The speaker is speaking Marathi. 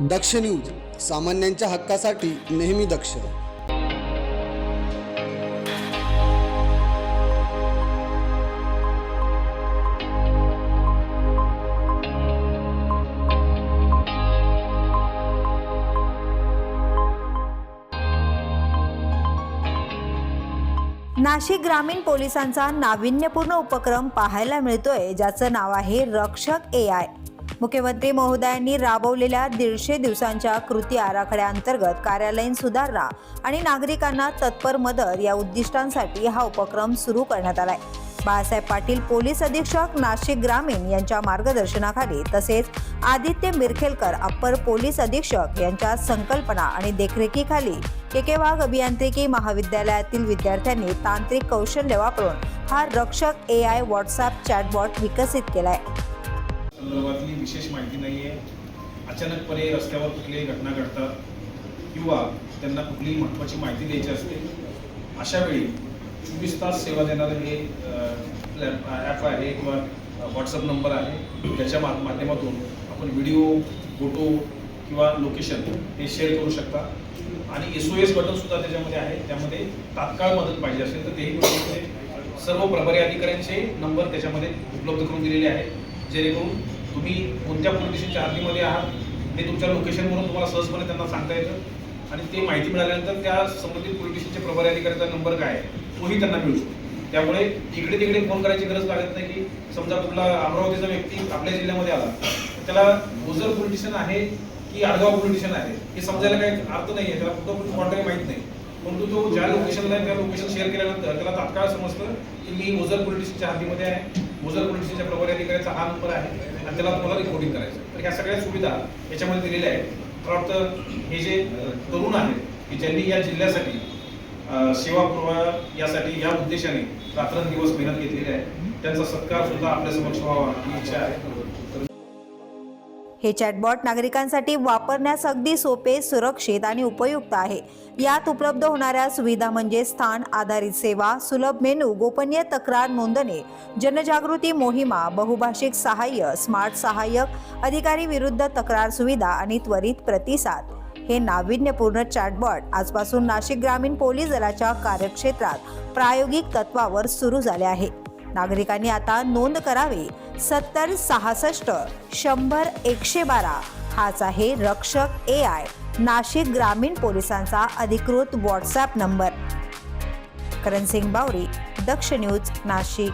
दक्ष न्यूज सामान्यांच्या हक्कासाठी नेहमी दक्ष. नाशिक ग्रामीण पोलिसांचा नाविन्यपूर्ण उपक्रम पाहायला मिळतोय ज्याचं नाव आहे रक्षक ए आय. मुख्यमंत्री महोदयांनी राबवलेल्या दीडशे दिवसांच्या कृती आराखड्याअंतर्गत कार्यालयीन सुधारणा आणि नागरिकांना तत्पर मदत या उद्दिष्टांसाठी हा उपक्रम सुरू करण्यात आलाय. बाळासाहेब पाटील पोलीस अधीक्षक नाशिक ग्रामीण यांच्या मार्गदर्शनाखाली तसेच आदित्य मिरखेलकर अप्पर पोलीस अधीक्षक यांच्या संकल्पना आणि देखरेखीखाली के वाघ अभियांत्रिकी महाविद्यालयातील विद्यार्थ्यांनी तांत्रिक कौशल्य वापरून हा रक्षक ए आय व्हॉट्सॲप चॅटबॉट विकसित केलाय. संदर्भातली विशेष माहिती नाही आहे अचानकपणे रस्त्यावर कुठलीही घटना घडतात किंवा त्यांना कुठलीही महत्त्वाची माहिती द्यायची असते अशा वेळी चोवीस तास सेवा देणारं हे ॲप आहे किंवा व्हॉट्सअप नंबर आहे. त्याच्या मा माध्यमातून आपण व्हिडिओ फोटो किंवा लोकेशन हे शेअर करू शकता. आणि एस ओ एस बटनसुद्धा त्याच्यामध्ये आहे. त्यामध्ये तात्काळ मदत पाहिजे असेल तर तेही सर्व प्रभारी अधिकाऱ्यांचे नंबर त्याच्यामध्ये उपलब्ध करून दिलेले आहेत. जेणेकरून तुम्ही कोणत्या पोलीस स्टेशनच्या हद्दीमध्ये आहात ते तुमच्या लोकेशनवरून तुम्हाला सहजपणे त्यांना सांगता येतं. आणि ते माहिती मिळाल्यानंतर त्या संबंधित पोलीस स्टेशनचे प्रभारी अधिकाऱ्याचा नंबर काय आहे तोही त्यांना मिळू शकतो. त्यामुळे इकडे तिकडे फोन करायची गरज लागत नाही की समजा कुठला अमरावतीचा व्यक्ती आपल्या जिल्ह्यामध्ये आला तर त्याला ओझर पोलीस स्टेशन आहे की आडगाव पोलीस स्टेशन आहे हे समजायला काही अर्थ नाही आहे त्याला कुठं कॉन्टॅक्ट माहीत नाही. परंतु तो ज्या लोकेशनला आहे त्या लोकेशन शेअर केल्यानंतर त्याला तात्काळ समजतं की मी ओझर पोलीस स्टेशनच्या हद्दीमध्ये आहे. त्याचा हा नंबर आहे आणि त्याला तुम्हाला रिकॉर्डिंग करायचं तर ह्या सगळ्या सुविधा याच्यामध्ये दिलेल्या आहेत. मला वाटतं हे जे तरुण आहेत की ज्यांनी या जिल्ह्यासाठी सेवा पुरवा यासाठी या उद्देशाने रात्रंदिवस मेहनत घेतलेली आहे त्यांचा सत्कार सुद्धा आपल्या समक्ष व्हावा ही इच्छा आहे. तर हे चॅटबॉट नागरिकांसाठी वापरण्यास अगदी सोपे सुरक्षित आणि उपयुक्त आहे. यात उपलब्ध होणाऱ्या सुविधा म्हणजे स्थान आधारित सेवा सुलभ मेनू गोपनीय तक्रार नोंदणे जनजागृती मोहिमा बहुभाषिक सहाय्य स्मार्ट सहाय्यक अधिकारी विरुद्ध तक्रार सुविधा आणि त्वरित प्रतिसाद. हे नाविन्यपूर्ण चॅटबॉट आजपासून नाशिक ग्रामीण पोलीस दलाच्या कार्यक्षेत्रात प्रायोगिक तत्वावर सुरू झाले आहे. नागरिकांनी आता नोंद करावी. सत्तर सहासष्ट शंभर एकशे बारा. हाच आहे रक्षक ए आय नाशिक ग्रामीण पोलिसांचा अधिकृत WhatsApp number. Karan Singh Bawari Daksh news Nashik.